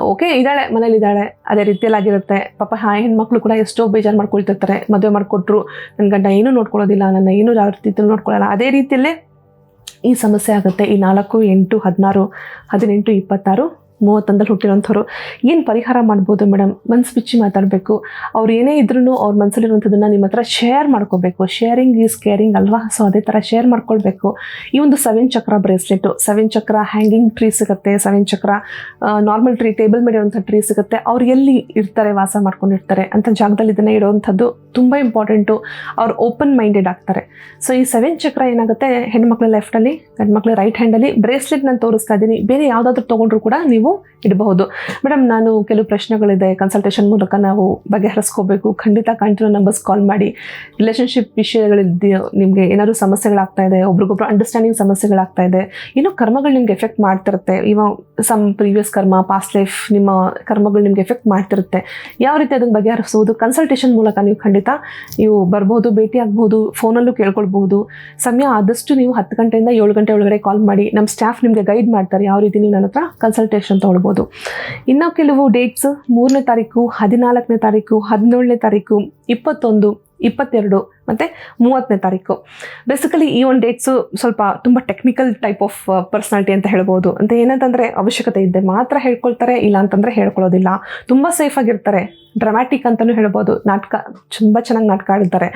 ಓಕೆ, ಇದ್ದಾಳೆ, ಮನೇಲಿ ಇದ್ದಾಳೆ. ಅದೇ ರೀತಿಯಲ್ಲಿ ಆಗಿರುತ್ತೆ ಪಾಪ ಹಾಯ್ ಹೆಣ್ಮಕ್ಳು ಕೂಡ ಎಷ್ಟೋ ಬೇಜಾರು ಮಾಡ್ಕೊಳ್ತಿರ್ತಾರೆ. ಮದುವೆ ಮಾಡಿಕೊಟ್ರು. ನನ್ನ ಗಂಡ ಏನೂ ನೋಡ್ಕೊಳ್ಳೋದಿಲ್ಲ, ನನ್ನ ಏನೂ ಯಾವ ರೀತಿ ನೋಡ್ಕೊಳ್ಳೋಲ್ಲ. ಅದೇ ರೀತಿಯಲ್ಲೇ ಈ ಸಮಸ್ಯೆ ಆಗುತ್ತೆ. ಈ ನಾಲ್ಕು, ಎಂಟು, ಹದಿನಾರು, ಹದಿನೆಂಟು, ಇಪ್ಪತ್ತಾರು. ಮೂವತ್ತೊಂದಲ್ಲಿ ಹುಟ್ಟಿರೋಂಥವ್ರು ಏನು ಪರಿಹಾರ ಮಾಡ್ಬೋದು ಮೇಡಮ್? ಮನ್ಸು ಬಿಚ್ಚಿ ಮಾತಾಡಬೇಕು. ಅವ್ರು ಏನೇ ಇದ್ರೂ ಅವ್ರ ಮನಸ್ಸಲ್ಲಿರುವಂಥದ್ದನ್ನು ನಿಮ್ಮ ಹತ್ರ ಶೇರ್ ಮಾಡ್ಕೋಬೇಕು. ಶೇರಿಂಗ್ ಈಸ್ ಕೇರಿಂಗ್ ಅಲ್ವಾ? ಸೊ ಅದೇ ಥರ ಶೇರ್ ಮಾಡ್ಕೊಳ್ಬೇಕು. ಈ ಒಂದು seven chakra bracelet seven chakra hanging tree ಸಿಗುತ್ತೆ seven chakra normal tree table ಮೇಲೆ ಇರುವಂಥ ಟ್ರೀ ಸಿಗುತ್ತೆ. ಅವ್ರು ಎಲ್ಲಿ ಇರ್ತಾರೆ, ವಾಸ ಮಾಡ್ಕೊಂಡಿರ್ತಾರೆ ಅಂತ ಜಾಗದಲ್ಲಿ ಇದನ್ನು ಇಡೋವಂಥದ್ದು ತುಂಬ ಇಂಪಾರ್ಟೆಂಟು ಅವ್ರು ಓಪನ್ ಮೈಂಡೆಡ್ ಆಗ್ತಾರೆ. ಸೊ ಈ ಸೆವೆನ್ ಚಕ್ರ ಏನಾಗುತ್ತೆ? ಹೆಣ್ಮಕ್ಳ ಲೆಫ್ಟಲ್ಲಿ ಗಂಡ್ಮಕ್ಳ ರೈಟ್ ಹ್ಯಾಂಡಲ್ಲಿ ಬ್ರೇಸ್ಲೆಟ್ ನಾನು ತೋರಿಸ್ತಾ ಇದ್ದೀನಿ ಬೇರೆ ಯಾವುದಾದ್ರೂ ತೊಗೊಂಡ್ರು ಕೂಡ ನೀವು ಇಡಬಹುದು. ಮೇಡಮ್ ನಾನು ಕೆಲವು ಪ್ರಶ್ನೆಗಳಿದೆ. ಕನ್ಸಲ್ಟೇಷನ್ ಮೂಲಕ ನಾವು ಬಗೆಹರಿಸ್ಕೋಬೇಕು. ಖಂಡಿತ ಕಂಟಿನ್ಯೂ ನಂಬರ್ಸ್ ಕಾಲ್ ಮಾಡಿ. ರಿಲೇಷನ್ಶಿಪ್ ವಿಷಯಗಳಿದ್ದು, ನಿಮಗೆ ಏನಾದರೂ ಸಮಸ್ಯೆಗಳಾಗ್ತಾ ಇದೆ, ಒಬ್ರಿಗೊಬ್ರು ಅಂಡರ್ಸ್ಟ್ಯಾಂಡಿಂಗ್ ಸಮಸ್ಯೆಗಳಾಗ್ತಾ ಇದೆ, ಏನೋ ಕರ್ಮಗಳು ನಿಮ್ಗೆ ಎಫೆಕ್ಟ್ ಮಾಡ್ತಿರುತ್ತೆ. ಇವಾಗ some previous karma past life ನಿಮ್ಮ ಕರ್ಮಗಳು ನಿಮ್ಗೆ ಎಫೆಕ್ಟ್ ಮಾಡ್ತಿರುತ್ತೆ. ಯಾವ ರೀತಿ ಅದನ್ನು ಬಗೆಹರಿಸುವುದು? ಕನ್ಸಲ್ಟೇಷನ್ ಮೂಲಕ ನೀವು ಖಂಡಿತ ನೀವು ಬರ್ಬೋದು, ಭೇಟಿ ಆಗ್ಬೋದು ಫೋನಲ್ಲೂ ಕೇಳ್ಕೊಳ್ಬಹುದು ಸಮಯ ಆದಷ್ಟು ನೀವು ಹತ್ತು ಗಂಟೆಯಿಂದ ಏಳು ಗಂಟೆ ಒಳಗಡೆ ಕಾಲ್ ಮಾಡಿ. ನಮ್ಮ ಸ್ಟಾಫ್ ನಿಮಗೆ ಗೈಡ್ ಮಾಡ್ತಾರೆ. ಯಾವ ರೀತಿ ನೀವು ನನ್ನ ಹತ್ರ ಕನ್ಸಲ್ಟೇಷನ್ ತೊಗೊಳ್ಬೋದು ಇನ್ನು ಕೆಲವು ಡೇಟ್ಸ್ ಮೂರನೇ ತಾರೀಕು ಹದಿನಾಲ್ಕನೇ ತಾರೀಕು ಹದಿನೇಳನೇ ತಾರೀಕು ಇಪ್ಪತ್ತೊಂದು. ಇಪ್ಪತ್ತೆರಡು ಮತ್ತು ಮೂವತ್ತನೇ ತಾರೀಕು. ಬೇಸಿಕಲಿ ಈ ಒಂದು ಡೇಟ್ಸು ಸ್ವಲ್ಪ ತುಂಬ ಟೆಕ್ನಿಕಲ್ ಟೈಪ್ ಆಫ್ ಪರ್ಸ್ನಾಲಿಟಿ ಅಂತ ಹೇಳ್ಬೋದು. ಅಂತ ಏನಂತಂದರೆ ಅವಶ್ಯಕತೆ ಇದ್ದೆ ಮಾತ್ರ ಹೇಳ್ಕೊಳ್ತಾರೆ, ಇಲ್ಲ ಅಂತಂದರೆ ಹೇಳ್ಕೊಳ್ಳೋದಿಲ್ಲ. ತುಂಬ ಸೇಫ್ ಆಗಿರ್ತಾರೆ. ಡ್ರಾಮ್ಯಾಟಿಕ್ ಅಂತಲೂ ಹೇಳ್ಬೋದು. ನಾಟಕ ತುಂಬ ಚೆನ್ನಾಗಿ ನಾಟಕ ಆಡ್ತಾರೆ.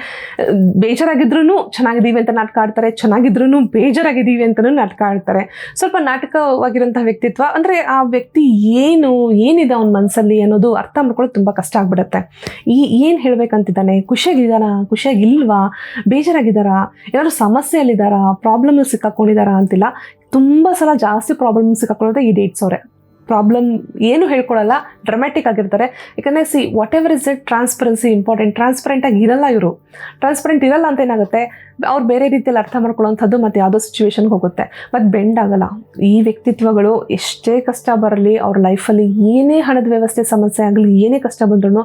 ಬೇಜಾರಾಗಿದ್ರೂ ಚೆನ್ನಾಗಿದ್ದೀವಿ ಅಂತ ನಾಟಕ ಆಡ್ತಾರೆ. ಚೆನ್ನಾಗಿದ್ರೂ ಬೇಜಾರಾಗಿದ್ದೀವಿ ಅಂತಲೂ ನಾಟಕ ಆಡ್ತಾರೆ. ಸ್ವಲ್ಪ ನಾಟಕವಾಗಿರೋಂಥ ವ್ಯಕ್ತಿತ್ವ, ಅಂದರೆ ಆ ವ್ಯಕ್ತಿ ಏನು, ಏನಿದೆ ಅವನ ಮನಸ್ಸಲ್ಲಿ ಅನ್ನೋದು ಅರ್ಥ ಮಾಡ್ಕೊಳ್ಳೋದು ತುಂಬ ಕಷ್ಟ ಆಗ್ಬಿಡುತ್ತೆ. ಈ ಏನು ಹೇಳ್ಬೇಕಂತಿದ್ದಾನೆ? ಖುಷಿಯಾಗಿದ್ದಾನ ಖುಷಿಯಾಗಿಲ್ವಾ ಬೇಜಾರಾಗಿದ್ದಾರಾ ಏನಾದ್ರು ಸಮಸ್ಯೆಯಲ್ಲಿದ್ದಾರಾ ಪ್ರಾಬ್ಲಮ್ ಸಿಕ್ಕಾಕೊಂಡಿದ್ದಾರಾ ಅಂತಿಲ್ಲ. ತುಂಬ ಸಲ ಜಾಸ್ತಿ ಪ್ರಾಬ್ಲಮ್ ಸಿಕ್ಕಾಕೊಳ್ಳೋದೇ ಈ ಡೇಟ್ಸ್ ಅವರೇ. ಪ್ರಾಬ್ಲಮ್ ಏನು ಹೇಳ್ಕೊಳ್ಳಲ್ಲ ಡ್ರಮ್ಯಾಟಿಕ್ ಆಗಿರ್ತಾರೆ. ಯಾಕಂದರೆ see whatever is it transparency important ಟ್ರಾನ್ಸ್ಪರೆಂಟಾಗಿ ಇರಲ್ಲ ಇವರು. ಟ್ರಾನ್ಸ್ಪರೆಂಟ್ ಇರಲ್ಲ ಅಂತ ಏನಾಗುತ್ತೆ? ಅವ್ರು ಬೇರೆ ರೀತಿಯಲ್ಲಿ ಅರ್ಥ ಮಾಡ್ಕೊಳ್ಳೋವಂಥದ್ದು ಮತ್ತು ಯಾವುದೋ ಸಿಚುವೇಶನ್ಗೆ ಹೋಗುತ್ತೆ. ಮತ್ತು ಬೆಂಡ್ ಆಗಲ್ಲ. ಈ ವ್ಯಕ್ತಿತ್ವಗಳು ಎಷ್ಟೇ ಕಷ್ಟ ಬರಲಿ, ಅವ್ರ ಲೈಫಲ್ಲಿ ಏನೇ ಹಣದ ವ್ಯವಸ್ಥೆ ಸಮಸ್ಯೆ ಆಗಲಿ, ಏನೇ ಕಷ್ಟ ಬಂದ್ರೂ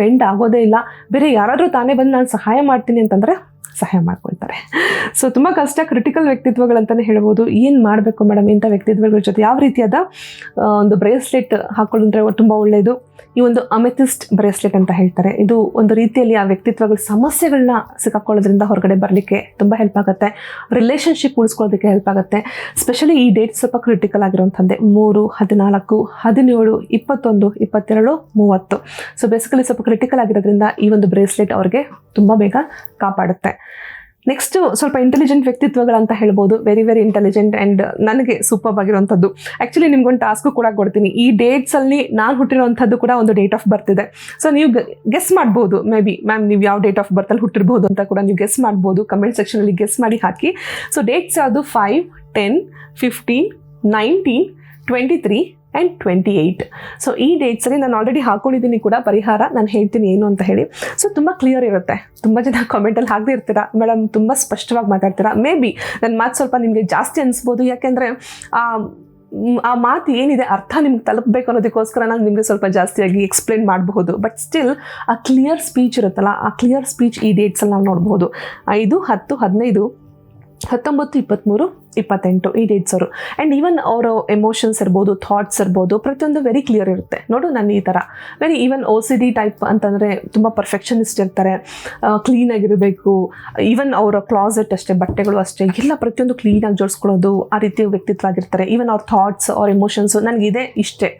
ಬೆಂಡ್ ಆಗೋದೇ ಇಲ್ಲ. ಬೇರೆ ಯಾರಾದರೂ ತಾನೇ ಬಂದು ನಾನು ಸಹಾಯ ಮಾಡ್ತೀನಿ ಅಂತಂದರೆ ಸಹಾಯ ಮಾಡ್ಕೊಳ್ತಾರೆ. ಸೊ ತುಂಬ ಕಷ್ಟ ಕ್ರಿಟಿಕಲ್ ವ್ಯಕ್ತಿತ್ವಗಳಂತಲೇ ಹೇಳ್ಬೋದು. ಏನು ಮಾಡಬೇಕು ಮೇಡಮ್ ಇಂಥ ವ್ಯಕ್ತಿತ್ವಗಳ ಜೊತೆ ಯಾವ ರೀತಿಯಾದ ಒಂದು ಬ್ರೇಸ್ಲೆಟ್ ಹಾಕ್ಕೊಂಡ್ರೆ ತುಂಬ ಒಳ್ಳೆಯದು ಈ ಒಂದು ಅಮೆಥಿಸ್ಟ್ ಬ್ರೇಸ್ಲೆಟ್ ಅಂತ ಹೇಳ್ತಾರೆ. ಇದು ಒಂದು ರೀತಿಯಲ್ಲಿ ಆ ವ್ಯಕ್ತಿತ್ವಗಳ ಸಮಸ್ಯೆಗಳನ್ನ ಸಿಕ್ಕಾಕೊಳ್ಳೋದ್ರಿಂದ ಹೊರಗಡೆ ಬರಲಿಕ್ಕೆ ತುಂಬ ಹೆಲ್ಪ್ ಆಗುತ್ತೆ. ರಿಲೇಷನ್ಶಿಪ್ ಉಳಿಸ್ಕೊಳ್ಳೋದಕ್ಕೆ ಹೆಲ್ಪ್ ಆಗುತ್ತೆ. ಸ್ಪೆಷಲಿ ಈ ಡೇಟ್ ಸ್ವಲ್ಪ ಕ್ರಿಟಿಕಲ್ ಆಗಿರುವಂಥದ್ದೇ ಮೂರು, ಹದಿನಾಲ್ಕು, ಹದಿನೇಳು, ಇಪ್ಪತ್ತೊಂದು, ಇಪ್ಪತ್ತೆರಡು, ಮೂವತ್ತು. ಸೊ ಬೇಸಿಕಲಿ ಸ್ವಲ್ಪ ಕ್ರಿಟಿಕಲ್ ಆಗಿರೋದ್ರಿಂದ ಈ ಒಂದು ಬ್ರೇಸ್ಲೆಟ್ ಅವ್ರಿಗೆ ತುಂಬ ಬೇಗ ಕಾಪಾಡುತ್ತೆ. ನೆಕ್ಸ್ಟು ಸ್ವಲ್ಪ ಇಂಟೆಲಿಜೆಂಟ್ ವ್ಯಕ್ತಿತ್ವಗಳಂತ ಹೇಳ್ಬೋದು. ವೆರಿ ವೆರಿ ಇಂಟೆಲಿಜೆಂಟ್ ಆ್ಯಂಡ್ ನನಗೆ ಸೂಪರ್ ಆಗಿರುವಂಥದ್ದು. ಆ್ಯಕ್ಚುಲಿ ನಿಮ್ಗೊಂದು ಟಾಸ್ಕು ಕೂಡ ಕೊಡ್ತೀನಿ. ಈ ಡೇಟ್ಸಲ್ಲಿ ನಾನು ಹುಟ್ಟಿರುವಂಥದ್ದು ಕೂಡ ಒಂದು ಡೇಟ್ ಆಫ್ ಬರ್ತ್ ಇದೆ. ಸೊ ನೀವು ಗೆಸ್ ಮಾಡ್ಬೋದು. ಮೇ ಬಿ ಮ್ಯಾಮ್ ನೀವು ಯಾವ ಡೇಟ್ ಆಫ್ ಬರ್ತಲ್ಲಿ ಹುಟ್ಟಿರ್ಬೋದು ಅಂತ ಕೂಡ ನೀವು ಗೆಸ್ ಮಾಡ್ಬೋದು. ಕಮೆಂಟ್ ಸೆಕ್ಷನಲ್ಲಿ ಗೆಸ್ ಮಾಡಿ ಹಾಕಿ. ಸೊ ಡೇಟ್ಸ್ ಯಾವುದು? Five ten fifteen nineteen twenty three and twenty eight so ಈ ಡೇಟ್ಸಲ್ಲಿ ನಾನು ಆಲ್ರೆಡಿ ಹಾಕೊಂಡಿದ್ದೀನಿ ಕೂಡ ಪರಿಹಾರ, ನಾನು ಹೇಳ್ತೀನಿ ಏನು ಅಂತ ಹೇಳಿ. ಸೊ ತುಂಬ ಕ್ಲಿಯರ್ ಇರುತ್ತೆ. ತುಂಬ ಜನ ಕಾಮೆಂಟಲ್ಲಿ ಹಾಕದೇ ಇರ್ತೀರಾ. ಮೇಡಮ್ ತುಂಬ ಸ್ಪಷ್ಟವಾಗಿ ಮಾತಾಡ್ತೀರಾ. ಮೇ ಬಿ ನನ್ನ ಮಾತು ಸ್ವಲ್ಪ ನಿಮಗೆ ಜಾಸ್ತಿ ಅನಿಸ್ಬೋದು. ಯಾಕೆಂದರೆ, ಆ ಮಾತು ಏನಿದೆ ಅರ್ಥ ನಿಮ್ಗೆ ತಲುಪಬೇಕು ಅನ್ನೋದಕ್ಕೋಸ್ಕರ ನಾನು ನಿಮಗೆ ಸ್ವಲ್ಪ ಜಾಸ್ತಿಯಾಗಿ ಎಕ್ಸ್ಪ್ಲೇನ್ ಮಾಡಬಹುದು. ಬಟ್ ಸ್ಟಿಲ್ ಆ ಕ್ಲಿಯರ್ ಸ್ಪೀಚ್ ಇರುತ್ತಲ್ಲ, ಆ ಕ್ಲಿಯರ್ ಸ್ಪೀಚ್ ಈ ಡೇಟ್ಸಲ್ಲಿ ನಾವು ನೋಡ್ಬೋದು ಐದು, ಹತ್ತು, ಹದಿನೈದು ಹತ್ತೊಂಬತ್ತು ಇಪ್ಪತ್ತ್ಮೂರು ಇಪ್ಪತ್ತೆಂಟು ಈ ಡೇಟ್ಸ್ ಅವರು. ಆ್ಯಂಡ್ ಈವನ್ ಅವರ ಎಮೋಷನ್ಸ್ ಇರ್ಬೋದು ಥಾಟ್ಸ್ ಇರ್ಬೋದು, ಪ್ರತಿಯೊಂದು ವೆರಿ ಕ್ಲಿಯರ್ ಇರುತ್ತೆ. ನೋಡು ನಾನು ಈ ಥರ very even O C D type ಅಂತಂದರೆ ತುಂಬ ಪರ್ಫೆಕ್ಷನಿಸ್ಟ್ ಇರ್ತಾರೆ. ಕ್ಲೀನಾಗಿರಬೇಕು ಈವನ್ ಅವರ ಕ್ಲಾಸೆಟ್ ಅಷ್ಟೇ, ಬಟ್ಟೆಗಳು ಅಷ್ಟೇ, ಎಲ್ಲ ಪ್ರತಿಯೊಂದು ಕ್ಲೀನಾಗಿ ಜೋಡಿಸ್ಕೊಳ್ಳೋದು ಆ ರೀತಿಯ ವ್ಯಕ್ತಿತ್ವ ಆಗಿರ್ತಾರೆ. ಈವನ್ ಅವ್ರ ಥಾಟ್ಸ್ ಅವ್ರ ಎಮೋಷನ್ಸು ನನಗಿದೆ ಇಷ್ಟೇ.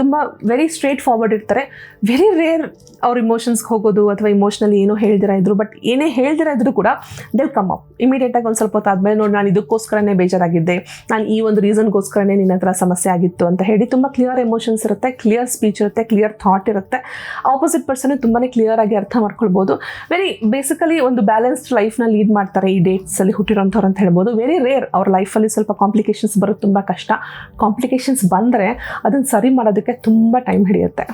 ತುಂಬ ವೆರಿ ಸ್ಟ್ರೇಟ್ ಫಾರ್ವರ್ಡ್ ಇರ್ತಾರೆ. ವೆರಿ ರೇರ್ ಅವ್ರ ಇಮೋಷನ್ಸ್ಗೆ ಹೋಗೋದು ಅಥವಾ ಇಮೋಷ್ನಲಿ ಏನೋ ಹೇಳ್ದಿರ ಇದ್ರು ಬಟ್ ಏನೇ ಹೇಳ್ದಿರ ಇದ್ರು ಕೂಡ ದೆಲ್ ಕಮ್ ಅಪ್ ಇಮಿಡಿಯೇಟಾಗಿ ಒಂದು ಸ್ವಲ್ಪ ಹೊತ್ತು ಆದಮೇಲೆ ನೋಡಿ ನಾನು ಇದಕ್ಕೋಸ್ಕರನೇ ಬೇಜಾರಾಗಿದ್ದೆ. ನಾನು ಈ ಒಂದು ರೀಸನ್ಗೋಸ್ಕರನೇ ನಿನ್ನ ಹತ್ರ ಸಮಸ್ಯೆ ಆಗಿತ್ತು ಅಂತ ಹೇಳಿ ತುಂಬ ಕ್ಲಿಯರ್ ಎಮೋಷನ್ಸ್ ಇರುತ್ತೆ ಕ್ಲಿಯರ್ ಸ್ಪೀಚ್ ಇರುತ್ತೆ ಕ್ಲಿಯರ್ ಥಾಟ್ ಇರುತ್ತೆ. ಆಪೋಸಿಟ್ ಪರ್ಸನ್ ತುಂಬಾ ಕ್ಲಿಯರ್ ಆಗಿ ಅರ್ಥ ಮಾಡ್ಕೊಳ್ಬೋದು. ವೆರಿ ಬೇಸಿಕಲಿ ಒಂದು ಬ್ಯಾಲೆನ್ಸ್ಡ್ ಲೈಫ್ನ ಲೀಡ್ ಮಾಡ್ತಾರೆ ಈ ಡೇಟ್ಸಲ್ಲಿ ಹುಟ್ಟಿರೋಂಥವ್ರು ಅಂತ ಹೇಳ್ಬೋದು. ವೆರಿ ರೇರ್ ಅವ್ರ ಲೈಫಲ್ಲಿ ಸ್ವಲ್ಪ ಕಾಂಪ್ಲಿಕೇಶನ್ಸ್ ಬರೋದು ತುಂಬ ಕಷ್ಟ. ಕಾಂಪ್ಲಿಕೇಶನ್ಸ್ ಬಂದರೆ ಅದನ್ನು ಸರಿ ಮಾಡೋದಕ್ಕೆ ತುಂಬ ಟೈಮ್ ಹಿಡಿಯುತ್ತೆ.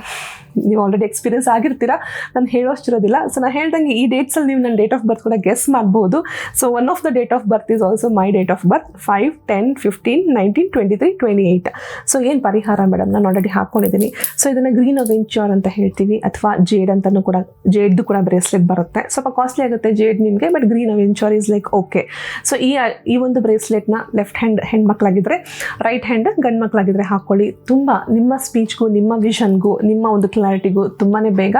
ನೀವು ಆಲ್ರೆಡಿ ಎಕ್ಸ್ಪೀರಿಯನ್ಸ್ ಆಗಿರ್ತೀರ? ನಾನು ಹೇಳೋಷ್ಟಿರೋದಿಲ್ಲ ಸೊ ನಾನು ಹೇಳ್ದಂಗೆ ಈ ಡೇಟ್ಸಲ್ಲಿ ನೀವು ನನ್ನ ಡೇಟ್ ಆಫ್ ಬರ್ತ್ ಕೂಡ ಗೆಸ್ ಮಾಡ್ಬೋದು. So one of the date of birth is also my date of birth five ten fifteen nineteen twenty three twenty eight so ಏನು ಪರಿಹಾರ ಮೇಡಮ್ ನಾನು ಆಲ್ರೆಡಿ ಹಾಕ್ಕೊಂಡಿದ್ದೀನಿ ಸೊ ಇದನ್ನು ಗ್ರೀನ್ ಅವೆಂಚರ್ ಅಂತ ಹೇಳ್ತೀವಿ, ಅಥವಾ ಜೇಡ್ ಅಂತಲೂ ಕೂಡ ಜೇಡ್ದು ಕೂಡ ಬ್ರೇಸ್ಲೆಟ್ ಬರುತ್ತೆ. ಸ್ವಲ್ಪ ಕಾಸ್ಟ್ಲಿ ಆಗುತ್ತೆ ಜೇಡ್ ನಿಮಗೆ but green aventurine is like okay so ಈ ಈ ಒಂದು ಬ್ರೇಸ್ಲೆಟ್ನ ಲೆಫ್ಟ್ ಹ್ಯಾಂಡ್ ಹೆಣ್ಮಕ್ಳಾಗಿದ್ದರೆ ರೈಟ್ ಹ್ಯಾಂಡ್ ಗಂಡು ಮಕ್ಕಳಾಗಿದ್ದರೆ ಹಾಕ್ಕೊಳ್ಳಿ ತುಂಬ ನಿಮ್ಮ ಸ್ಪೀಚ್ಗೂ ನಿಮ್ಮ ವಿಷನ್ಗೂ ನಿಮ್ಮ ಒಂದು ಕ್ಲಾರಿಟಿಗೂ ತುಂಬಾ ಬೇಗ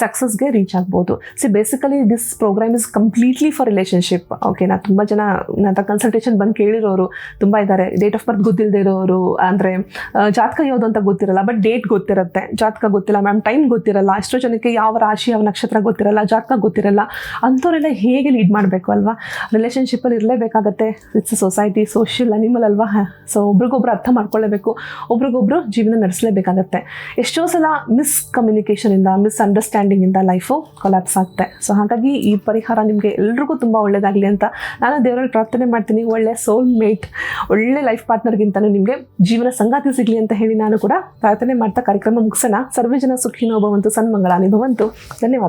ಸಕ್ಸಸ್ಗೆ ರೀಚ್ ಆಗ್ಬೋದು. See basically this program is completely for relationship ಓಕೆನಾ ತುಂಬ ಜನ ನನ್ನ ಕನ್ಸಲ್ಟೇಷನ್ ಬಂದು ಕೇಳಿರೋರು ತುಂಬ ಇದ್ದಾರೆ ಡೇಟ್ ಆಫ್ ಬರ್ತ್ ಗೊತ್ತಿಲ್ಲದೆ ಇರೋರು, ಅಂದರೆ ಜಾತಕ ಯಾವುದು ಅಂತ ಗೊತ್ತಿರಲ್ಲ ಬಟ್ ಡೇಟ್ ಗೊತ್ತಿರುತ್ತೆ. ಜಾತಕ ಗೊತ್ತಿಲ್ಲ ಮ್ಯಾಮ್ ಟೈಮ್ ಗೊತ್ತಿರಲ್ಲ, ಎಷ್ಟೋ ಜನಕ್ಕೆ ಯಾವ ರಾಶಿ, ಯಾವ ನಕ್ಷತ್ರ ಗೊತ್ತಿರಲ್ಲ, ಜಾತಕ ಗೊತ್ತಿರಲ್ಲ, ಅಂಥವರೆಲ್ಲ ಹೇಗೆ ಲೀಡ್ ಮಾಡಬೇಕು ಅಲ್ವಾ? ರಿಲೇಷನ್ಶಿಪ್ಪಲ್ಲಿ ಇರಲೇಬೇಕಾಗತ್ತೆ. ಇಟ್ಸ್ ಸೊಸೈಟಿ ಸೋಷಿಯಲ್ ಅನಿಮಲ್ ಅಲ್ವಾ? ಸೊ ಒಬ್ರಿಗೊಬ್ರು ಅರ್ಥ ಮಾಡ್ಕೊಳ್ಳೇಬೇಕು, ಒಬ್ರಿಗೊಬ್ರು ಜೀವನ ನಡೆಸಲೇಬೇಕಾಗತ್ತೆ. ಎಷ್ಟೋ ಸಲ ಮಿಸ್ ಕಮ್ಯುನಿಕೇಷನಿಂದ ಮಿಸ್ಅಂಡರ್ಸ್ಟ್ಯಾಂಡಿಂಗ್ ಅಂಡರ್ಸ್ಟ್ಯಾಂಡಿಂಗಿಂದ ಲೈಫು ಕೊಲಾಪ್ಸ್ ಆಗುತ್ತೆ. ಸೊ ಹಾಗಾಗಿ ಈ ಪರಿಹಾರ ನಿಮಗೆ ಎಲ್ರಿಗೂ ತುಂಬ ಒಳ್ಳೇದಾಗಲಿ ಅಂತ ನಾನು ದೇವರಲ್ಲಿ ಪ್ರಾರ್ಥನೆ ಮಾಡ್ತೀನಿ. ಒಳ್ಳೆ ಸೋಲ್ ಮೇಟ್ ಒಳ್ಳೆ ಲೈಫ್ ಪಾರ್ಟ್ನರ್ಗಿಂತಲೂ ನಿಮಗೆ ಜೀವನ ಸಂಗಾತಿ ಸಿಗಲಿ ಅಂತ ಹೇಳಿ ನಾನು ಕೂಡ ಪ್ರಾರ್ಥನೆ ಮಾಡ್ತಾ ಕಾರ್ಯಕ್ರಮ ಮುಗಿಸೋಣ. ಸರ್ವೇ ಜನ ಸುಖಿನೋ ಭವಂತು ಸನ್ಮಂಗಳ ಭವಂತು. ಧನ್ಯವಾದ.